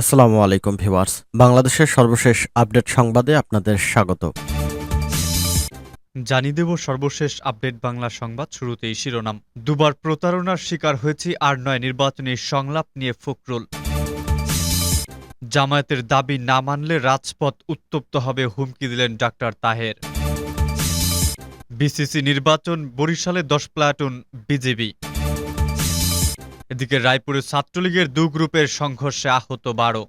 আসসালামু আলাইকুম ভিউয়ার্স। বাংলাদেশের সর্বশেষ আপডেট সংবাদে আপনাদের স্বাগত। জানিয়ে দেব সর্বশেষ আপডেট বাংলা সংবাদ শুরুতেই শিরোনাম। দুবার প্রতারণার শিকার হয়েছি আর নয় নির্বাচনী সংলাপ নিয়ে ফখরুল। জামায়াতের দাবি না মানলে রাজপথ উত্তপ্ত হবে হুমকি দিলেন ডাক্তার তাহের। বিসিসি নির্বাচন বরিশালে দশ প্লাটুন বিজেপি। এদিকে রায়পুরে ছাত্রলীগের দু গ্রুপের সংঘর্ষে আহত বারো।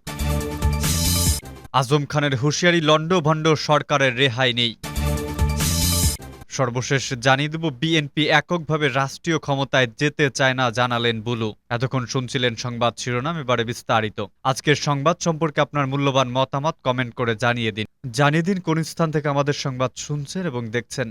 আজম খানের হুঁশিয়ারি লণ্ডভণ্ড সরকারের রেহাই নেই। সর্বশেষ জানিয়ে দেব, বিএনপি এককভাবে রাষ্ট্রীয় ক্ষমতায় যেতে চায় না জানালেন বুলু। এতক্ষণ শুনছিলেন সংবাদ শিরোনাম, এবারে বিস্তারিত। আজকের সংবাদ সম্পর্কে আপনার মূল্যবান মতামত কমেন্ট করে জানিয়ে দিন। জানিয়ে দিন কোন স্থান থেকে আমাদের সংবাদ শুনছেন এবং দেখছেন।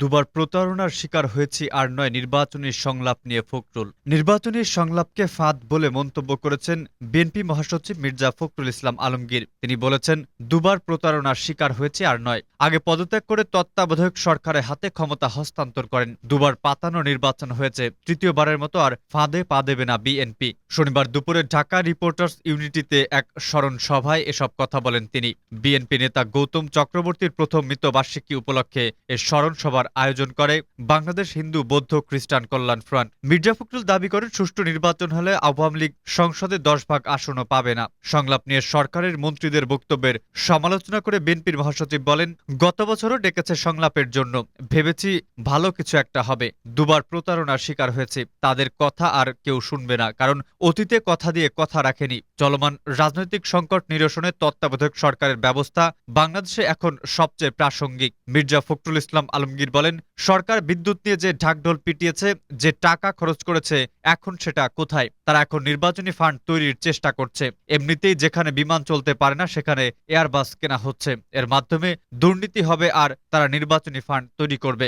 দুবার প্রতারণার শিকার হয়েছি আর নয়, নির্বাচনী সংলাপ নিয়ে ফখরুল। নির্বাচনী সংলাপকে ফাঁদ বলে মন্তব্য করেছেন বিএনপি মহাসচিব মির্জা ফখরুল ইসলাম আলমগীর। তিনি বলেছেন, দুবার প্রতারণার শিকার হয়েছে আর নয়, আগে পদত্যাগ করে তত্ত্বাবধায়ক সরকারের হাতে ক্ষমতা হস্তান্তর করেন। দুবার পাতানো নির্বাচন হয়েছে, তৃতীয়বারের মতো আর ফাঁদে পা দেবে না বিএনপি। শনিবার দুপুরে ঢাকা রিপোর্টার্স ইউনিটিতে এক স্মরণ সভায় এসব কথা বলেন তিনি। বিএনপি নেতা গৌতম চক্রবর্তীর প্রথম মৃত্যুবার্ষিকী উপলক্ষে এ স্মরণ সভার আয়োজন করে বাংলাদেশ হিন্দু, বৌদ্ধ, খ্রিস্টান কল্যাণ ফ্রন্ট। মির্জা ফখরুল দাবি করেন, সুষ্ঠু নির্বাচন হলে আওয়ামী লীগ সংসদে দশ ভাগ আসনও পাবে না। সংলাপ নিয়ে সরকারের মন্ত্রীদের বক্তব্যের সমালোচনা করে বিএনপির মহাসচিব বলেন, গত বছরও ডেকেছে সংলাপের জন্য। ভেবেছি ভালো কিছু একটা হবে। দুবার প্রতারণার শিকার হয়েছে। তাদের কথা আর কেউ শুনবে না, কারণ অতীতে কথা দিয়ে কথা রাখেনি। চলমান রাজনৈতিক সংকট নিরসনে তত্ত্বাবধায়ক সরকারের ব্যবস্থা বাংলাদেশে এখন সবচেয়ে প্রাসঙ্গিক। মির্জা ফখরুল ইসলাম আলমগীর বলেন, সরকার বিদ্যুৎ নিয়ে যে ঢাকঢোল পিটিয়েছে, যে টাকা খরচ করেছে, এখন সেটা কোথায়? তারা এখন নির্বাচনী ফান্ড তৈরির চেষ্টা করছে। এমনিতেই যেখানে বিমান চলতে পারে না, সেখানে এয়ারবাস কেনা হচ্ছে। এর মাধ্যমে দুর্নীতি হবে আর তারা নির্বাচনী ফান্ড তৈরি করবে।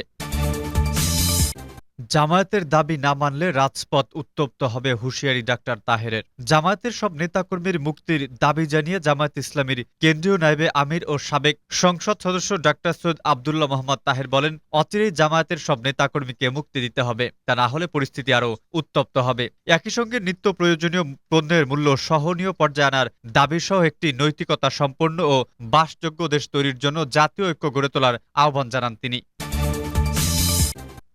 জামায়াতের দাবি না মানলে রাজপথ উত্তপ্ত হবে হুঁশিয়ারি ডাক্তার তাহেরের। জামায়াতের সব নেতাকর্মীর মুক্তির দাবি জানিয়ে জামায়াত ইসলামীর কেন্দ্রীয় নাইবে আমির ও সাবেক সংসদ সদস্য ডাক্তার সৈয়দ আবদুল্লাহ মোহাম্মদ তাহের বলেন, অচিরেই জামায়াতের সব নেতাকর্মীকে মুক্তি দিতে হবে। তা না হলে পরিস্থিতি আরও উত্তপ্ত হবে। একই সঙ্গে নিত্য প্রয়োজনীয় পণ্যের মূল্য সহনীয় পর্যায়ে আনার দাবি সহ একটি নৈতিকতা সম্পন্ন ও বাসযোগ্য দেশ তৈরির জন্য জাতীয় ঐক্য গড়ে তোলার আহ্বান জানান তিনি।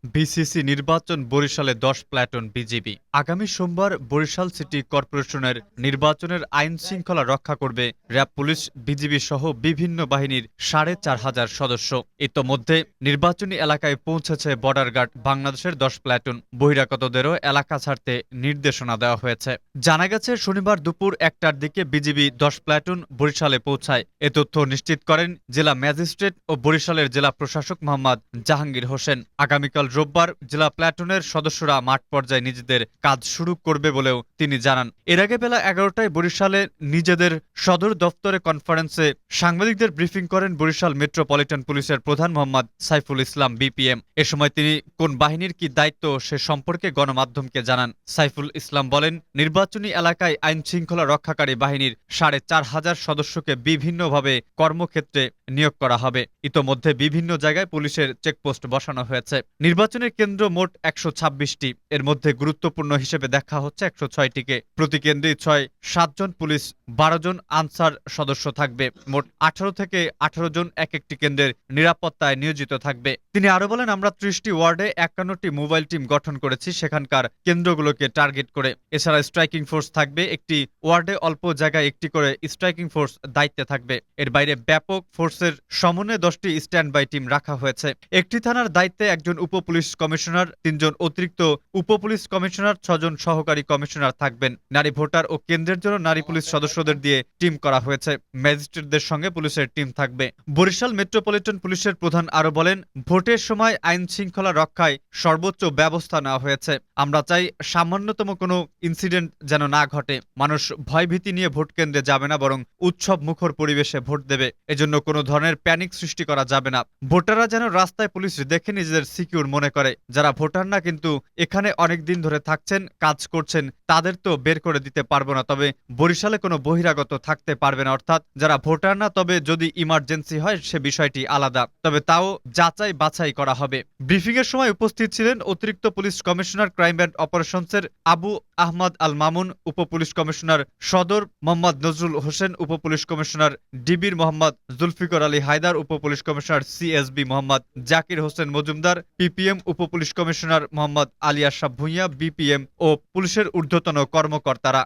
বিসিসি নির্বাচন বরিশালে দশ প্ল্যাটন বিজিবি। আগামী সোমবার বরিশাল সিটি কর্পোরেশনের নির্বাচনের আইন শৃঙ্খলা রক্ষা করবে র্যাব পুলিশ, বিজিবি সহ বিভিন্ন বাহিনীর সাড়ে চার হাজার সদস্য। ইতোমধ্যে নির্বাচনী এলাকায় পৌঁছেছে বর্ডার গার্ড বাংলাদেশের দশ প্ল্যাটুন। বহিরাগতদেরও এলাকা ছাড়তে নির্দেশনা দেওয়া হয়েছে। জানা গেছে, শনিবার দুপুর একটার দিকে বিজিবি দশ প্ল্যাটুন বরিশালে পৌঁছায়। এ তথ্য নিশ্চিত করেন জেলা ম্যাজিস্ট্রেট ও বরিশালের জেলা প্রশাসক মোহাম্মদ জাহাঙ্গীর হোসেন। আগামীকাল রোববার জেলা প্ল্যাটুনের সদস্যরা মাঠ পর্যায়ে নিজেদের কাজ শুরু করবে বলেও তিনি জানান। এর আগে বেলা এগারোটায় বরিশালে নিজেদের সদর দফতরে কনফারেন্সে সাংবাদিকদের ব্রিফিং করেন বরিশাল মেট্রোপলিটন পুলিশের প্রধান মোহাম্মদ সাইফুল ইসলাম, বিপিএম। এ সময় তিনি কোন বাহিনীর কি দায়িত্ব সে সম্পর্কে গণমাধ্যমকে জানান। সাইফুল ইসলাম বলেন, নির্বাচনী এলাকায় আইন শৃঙ্খলা রক্ষাকারী বাহিনীর সাড়ে চার হাজার সদস্যকে বিভিন্নভাবে কর্মক্ষেত্রে নিয়োগ করা হবে। ইতোমধ্যে বিভিন্ন জায়গায় পুলিশের চেকপোস্ট বসানো হয়েছে। নির্বাচনের কেন্দ্র মোট একশো ছাব্বিশটি। এর মধ্যে গুরুত্বপূর্ণ হিসেবে দেখা হচ্ছে একশো ছয়টিকে। প্রতি কেন্দ্রে ছয় সাতজন পুলিশ, বারো জন আনসার সদস্য থাকবে। মোট আঠারো থেকে আঠারো জন এক একটি কেন্দ্রের নিরাপত্তায় নিয়োজিত থাকবে। তিনি আরও বলেন, আমরা ত্রিশটি ওয়ার্ডে একান্নটি মোবাইল টিম গঠন করেছি, সেখানকার কেন্দ্রগুলোকে টার্গেট করে। এছাড়া স্ট্রাইকিং ফোর্স থাকবে, একটি ওয়ার্ডে অল্প জায়গায় একটি করে স্ট্রাইকিং ফোর্স দায়িত্বে থাকবে। এর বাইরে ব্যাপক ফোর্সের সমন্বয়ে দশটি স্ট্যান্ড বাই টিম রাখা হয়েছে। একটি থানার দায়িত্বে একজন উপ পুলিশ কমিশনার, তিনজন অতিরিক্ত উপ পুলিশ কমিশনার, ছজন সহকারী কমিশনার থাকবেন। নারী ভোটার ও কেন্দ্রের জন্য নারী পুলিশ সদস্যদের দিয়ে টিম করা হয়েছে। ম্যাজিস্ট্রেটদের সঙ্গে পুলিশের টিম থাকবে। বরিশাল মেট্রোপলিটন পুলিশের প্রধান আরও বলেন, ভোটের সময় আইন শৃঙ্খলা রক্ষায় সর্বোচ্চ ব্যবস্থা নেওয়া হয়েছে। আমরা চাই সামান্যতম কোনো ইনসিডেন্ট যেন না ঘটে। মানুষ ভয়ভীতি নিয়ে ভোট কেন্দ্রে যাবে না, বরং উৎসব মুখর পরিবেশে ভোট দেবে। এজন্য কোনো ধরনের প্যানিক সৃষ্টি করা যাবে না। ভোটাররা যেন রাস্তায় পুলিশ দেখে নিজেদের সিকিউর মনে করে। যারা ভোটার না কিন্তু এখানে অনেক দিন ধরে থাকছেন, কাজ করছেন, তাদের তো বের করে দিতে পারব না। তবে বরিশালে কোনো বহিরাগত থাকতে পারবে না, অর্থাৎ যারা ভোটার না, তবে যদি ইমার্জেন্সি হয়, সে বিষয়টি আলাদা। তবে তাও যাচাই বাছাই করা হবে। ব্রিফিং এর সময় উপস্থিত ছিলেন অতিরিক্ত পুলিশ কমিশনার ক্রাইম অ্যান্ড অপারেশনসের আবু আহমদ আল মামুন উপপুলিশ কমিশনার সদর, মোহাম্মদ নজরুল হোসেন উপপুলিশ কমিশনার ডিবির Mohammad Zulfikar Ali Haider উপপুলিশ commissioner CSB Mohammad Zakir Hossain Majumder PPM উপপুলিশ commissioner Mohammad Ali Ashraf Bhuiyan BPM ও পুলিশের ঊর্ধ্বতন কর্মকর্তারা।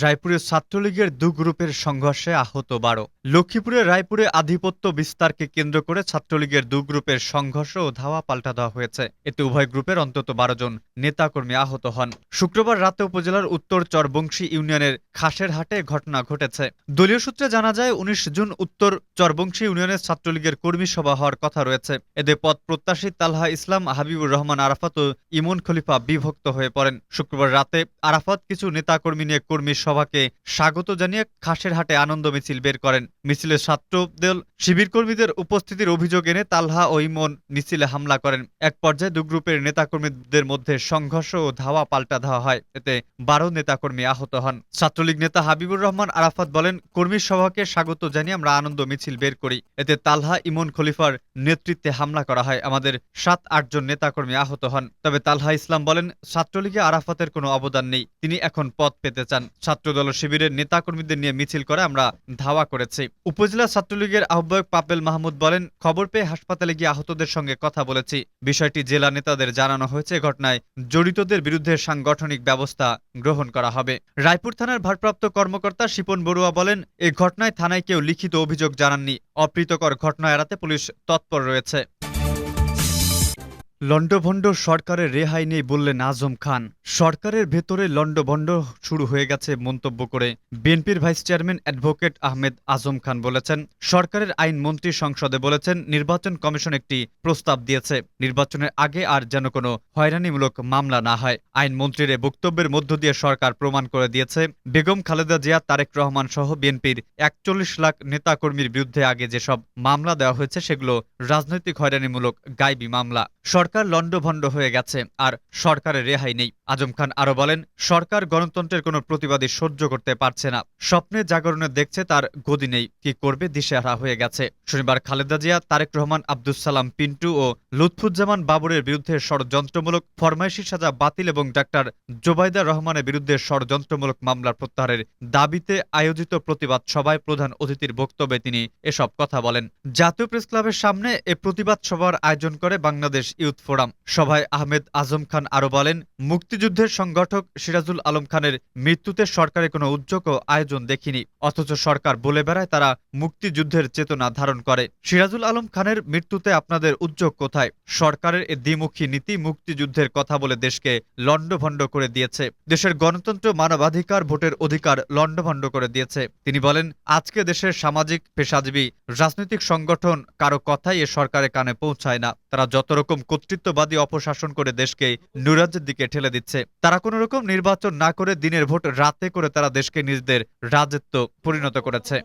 রায়পুরের ছাত্রলীগের দু গ্রুপের সংঘর্ষে আহত বারো। লক্ষ্মীপুরে রায়পুরে আধিপত্য বিস্তারকে কেন্দ্র করে ছাত্রলীগের দু গ্রুপের সংঘর্ষ ও ধাওয়া পাল্টা দেওয়া হয়েছে। এতে উভয় গ্রুপের অন্তত বারো জন নেতাকর্মী আহত হন। শুক্রবার রাতে উপজেলার উত্তর চরবংশী ইউনিয়নের খাসের হাটে ঘটনা ঘটেছে। দলীয় সূত্রে জানা যায়, উনিশ জুন উত্তর চরবংশী ইউনিয়নের ছাত্রলীগের কর্মী সভা হওয়ার কথা রয়েছে। এদের পদ প্রত্যাশী তালহা ইসলাম, হাবিবুর রহমান আরাফাত ও ইমন খলিফা বিভক্ত হয়ে পড়েন। শুক্রবার রাতে আরাফাত কিছু নেতাকর্মী নিয়ে কর্মী সভাকে স্বাগত জানিয়ে খাসের হাটে আনন্দ মিছিল বের করেন। মিছিলে ছাত্রদল শিবির কর্মীদের উপস্থিতির অভিযোগ এনে তালহা ও ইমন মিছিলে হামলা করেন। এক পর্যায়ে দু গ্রুপের নেতাকর্মীদের মধ্যে সংঘর্ষ ও ধাওয়া পাল্টা ধাওয়া হয়। এতে বারো নেতাকর্মী আহত হন। ছাত্রলীগ নেতা হাবিবুর রহমান আরাফাত বলেন কর্মী সভাকে স্বাগত জানিয়ে আমরা আনন্দ মিছিল বের করি। এতে তালহা, ইমন খলিফার নেতৃত্বে হামলা করা হয়। আমাদের সাত আটজন নেতাকর্মী আহত হন। তবে তালহা ইসলাম বলেন, ছাত্রলীগে আরাফাতের কোনো অবদান নেই। তিনি এখন পদ পেতে চান। ছাত্রদল শিবিরের নেতাকর্মীদের নিয়ে মিছিল করে আমরা ধাওয়া করেছি। উপজেলা ছাত্রলীগের আহ্বায়ক পাপেল মাহমুদ বলেন, খবর পেয়ে হাসপাতালে গিয়ে আহতদের সঙ্গে কথা বলেছি। বিষয়টি জেলা নেতাদের জানানো হয়েছে ঘটনায়। জড়িতদের বিরুদ্ধে সাংগঠনিক ব্যবস্থা গ্রহণ করা হবে। রায়পুর থানার ভারপ্রাপ্ত কর্মকর্তা শিপন বড়ুয়া বলেন, এ ঘটনায় থানায় কেউ লিখিত অভিযোগ জানাননি। অপ্রীতকর ঘটনা এড়াতে পুলিশ তৎপর রয়েছে। লন্ডভন্ড সরকারের রেহাই নেই বললেন আজম খান। সরকারের ভেতরে লন্ডভন্ড শুরু হয়ে গেছে মন্তব্য করে বিএনপির vice chairman advocate Ahmed Azam Khan বলেছেন, সরকারের আইনমন্ত্রী সংসদে বলেছেন, নির্বাচন কমিশন একটি প্রস্তাব দিয়েছে। নির্বাচনের আগে আর যেন কোনো হয়রানিমূলক মামলা না হয়। আইন মন্ত্রীর এ বক্তব্যের মধ্য দিয়ে সরকার প্রমাণ করে দিয়েছে, বেগম খালেদা জিয়া, তারেক রহমান সহ বিএনপির একচল্লিশ লাখ নেতাকর্মীর বিরুদ্ধে আগে যেসব মামলা দেওয়া হয়েছে, সেগুলো রাজনৈতিক হয়রানিমূলক গাইবি মামলা। সরকার লণ্ডভণ্ড হয়ে গেছে, আর সরকারের রেহাই নেই। আজম খান আরও বলেন, সরকার গণতন্ত্রের কোনো প্রতিবাদী সহ্য করতে পারছে না। স্বপ্নে জাগরণে দেখছে তার গদি নেই। কি করবে দিশেহারা হয়ে গেছে। শনিবার খালেদা জিয়া, তারেক রহমান, আব্দুস সালাম, পিন্টু ও লুৎফুজ্জামান বাবরের বিরুদ্ধে ষড়যন্ত্রমূলক ফরমাইশি সাজা বাতিল এবং ডাক্তার জোবাইদা রহমানের বিরুদ্ধে ষড়যন্ত্রমূলক মামলার প্রত্যাহারের দাবিতে আয়োজিত প্রতিবাদ সভায় প্রধান অতিথির বক্তব্যে তিনি এসব কথা বলেন। জাতীয় প্রেস ক্লাবের সামনে এ প্রতিবাদ সভার আয়োজন করে বাংলাদেশ ইউথ ফোরাম। সভায় আহমেদ আজম খান আরও বলেন, মুক্তিযুদ্ধের সংগঠক সিরাজুল আলম খানের মৃত্যুতে সরকারের কোনো উদ্যোগ ও আয়োজন দেখিনি। অথচ সরকার বলে বেড়ায় তারা মুক্তিযুদ্ধের চেতনা ধারণ করে। সিরাজুল আলম খানের মৃত্যুতে আপনাদের উদ্যোগ কোথায়? সরকারের এ দ্বিমুখী নীতি মুক্তিযুদ্ধের কথা বলে দেশকে লণ্ডভণ্ড করে দিয়েছে। দেশের গণতন্ত্র মানবাধিকার ভোটের অধিকার লণ্ডভণ্ড করে দিয়েছে। তিনি বলেন, আজকে দেশের সামাজিক, পেশাজীবী, রাজনৈতিক সংগঠন কারও কথাই এ সরকারের কানে পৌঁছায় না। তারা যত রকম কর্তৃত্ববাদী অপশাসন করে দেশকে নৈরাজ্যের দিকে ঠেলে দিচ্ছে। তারা কোনো রকম নির্বাচন না করে দিনের ভোট রাতে করে তারা দেশকে নিজেদের রাজত্ব পরিণত করেছে।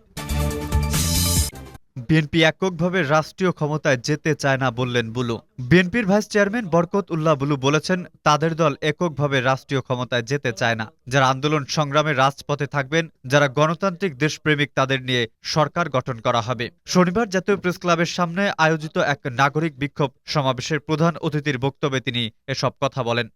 বিএনপি এককভাবে রাষ্ট্রীয় ক্ষমতায় যেতে চায় না বললেন বুলু। বিএনপির ভাইস চেয়ারম্যান বরকত উল্লাহ বুলু বলেছেন, তাদের দল এককভাবে রাষ্ট্রীয় ক্ষমতায় যেতে চায় না। যারা আন্দোলন সংগ্রামে রাজপথে থাকবেন, যারা গণতান্ত্রিক দেশপ্রেমিক তাদের নিয়ে সরকার গঠন করা হবে। শনিবার জাতীয় প্রেস ক্লাবের সামনে আয়োজিত এক নাগরিক বিক্ষোভ সমাবেশের প্রধান অতিথির বক্তব্যে তিনি এসব কথা বলেন।